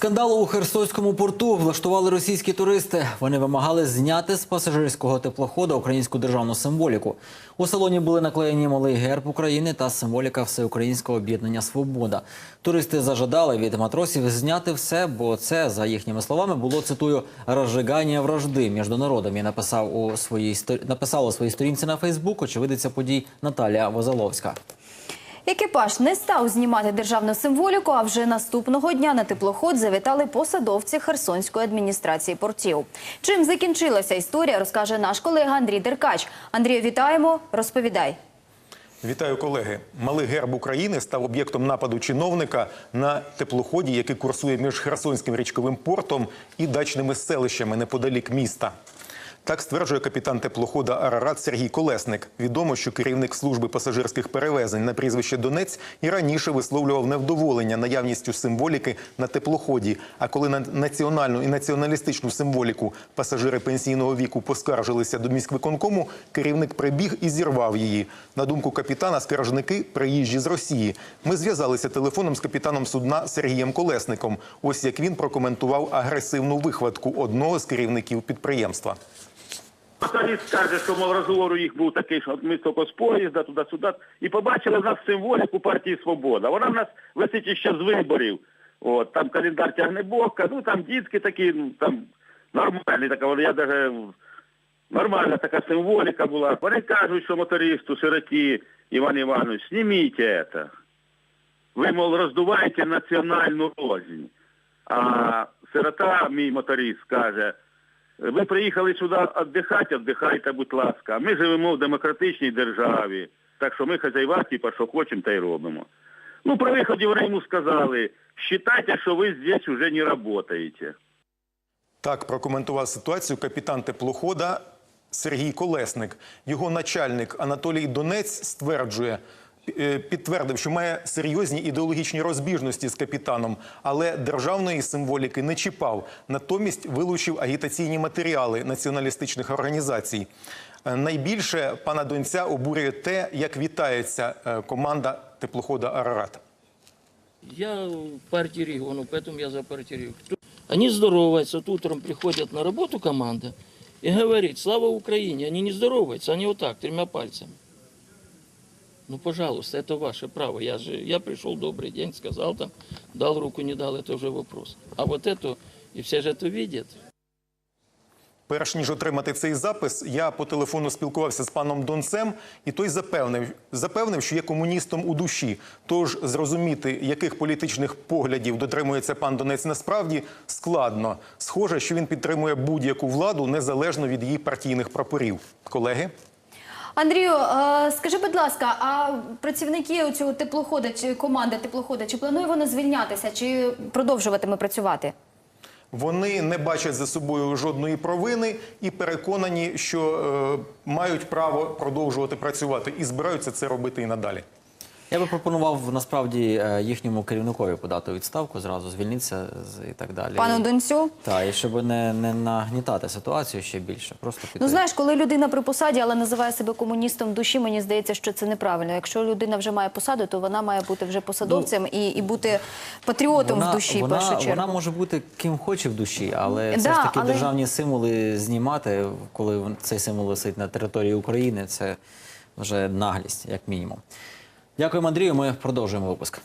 Скандал у Херсонському порту влаштували російські туристи. Вони вимагали зняти з пасажирського теплохода українську державну символіку. У салоні були наклеєні малий герб України та символіка Всеукраїнського об'єднання Свобода. Туристи зажадали від матросів зняти все, бо це, за їхніми словами, було цитую розжигання вражди між народами. Написав у своїй написала у своїй сторінці на Фейсбук очевидиця подій Наталія Возаловська. Екіпаж не став знімати державну символіку, а вже наступного дня на теплоход завітали посадовці Херсонської адміністрації портів. Чим закінчилася історія, розкаже наш колега Андрій Деркач. Андрію, вітаємо. Розповідай. Вітаю, колеги. Малий герб України став об'єктом нападу чиновника на теплоході, який курсує між Херсонським річковим портом і дачними селищами неподалік міста. Так стверджує капітан теплохода Арарат Сергій Колесник. Відомо, що керівник служби пасажирських перевезень на прізвище Донець і раніше висловлював невдоволення наявністю символіки на теплоході. А коли на національну і націоналістичну символіку пасажири пенсійного віку поскаржилися до міськвиконкому, керівник прибіг і зірвав її. На думку капітана, скаржники приїжджі з Росії. Ми зв'язалися телефоном з капітаном судна Сергієм Колесником. Ось як він прокоментував агресивну вихватку одного з керівників підприємства. Моторист каже, що мов розговор у їх був такий, що ми тільки з поїзда, туди-сюди, і побачили в нас символіку партії Свобода. Вона в нас висить ще з виборів. От, там календар тягнебока, ну там дітки такі, ну там нормальні така, я даже нормальна така символіка була. Вони кажуть, що мотористу, сироті, Іван Іванович, зніміть це. Ви, мол, роздуваєте національну рознь. А сирота, мій моторист, каже, ви приїхали сюди віддихати, віддихайте, будь ласка. Ми живемо в демократичній державі, так що ми хазяйва, типа, що хочемо, та й робимо. Ну, при виході вони йому сказали, вважайте, що ви здесь уже не працюєте. Так прокоментував ситуацію капітан теплохода Сергій Колесник. Його начальник Анатолій Донець стверджує, підтвердив, що має серйозні ідеологічні розбіжності з капітаном, але державної символіки не чіпав. Натомість вилучив агітаційні матеріали націоналістичних організацій. Е, Найбільше пана Донця обурює те, як вітається е, команда теплохода Арарат. Я в партии регионов, поэтому я за партию. Они здороваются, вот утром приходят на работу команда и говорит, слава Украине. Они не здороваются, они вот так, тремя пальцами. Ну, пожалуйста, это ваше право. Я же, я пришел, добрый день, сказал там, дал руку, не дал, это уже вопрос. А вот это, и все же это видят. Перш ніж отримати цей запис, я по телефону спілкувався з паном Донцем, і той запевнив, запевнив, що є комуністом у душі. Тож зрозуміти, яких політичних поглядів дотримується пан Донець насправді складно. Схоже, що він підтримує будь-яку владу незалежно від її партійних прапорів. Колеги. Андрію, е, скажи, будь ласка, а працівники цього теплохода чи команди теплохода, чи планує вона звільнятися, чи продовжуватиме працювати? Вони не бачать за собою жодної провини і переконані, що е, мають право продовжувати працювати і збираються це робити і надалі. Я би пропонував насправді е, їхньому керівникові подати відставку, зразу звільнитися і так далі. Пану Донцю? Так, і щоб не, не нагнітати ситуацію ще більше. Просто піти. Ну знаєш, коли людина при посаді, але називає себе комуністом душі, мені здається, що це неправильно. Якщо людина вже має посаду, то вона має бути вже посадовцем і, і бути патріотом в душі. вона, першу чергу. вона може бути ким хоче в душі, але все ж таки але- державні символи знімати, коли цей символ висить на території України, це вже наглість, як мінімум. Дякуємо, Андрію. Ми продовжуємо випуск.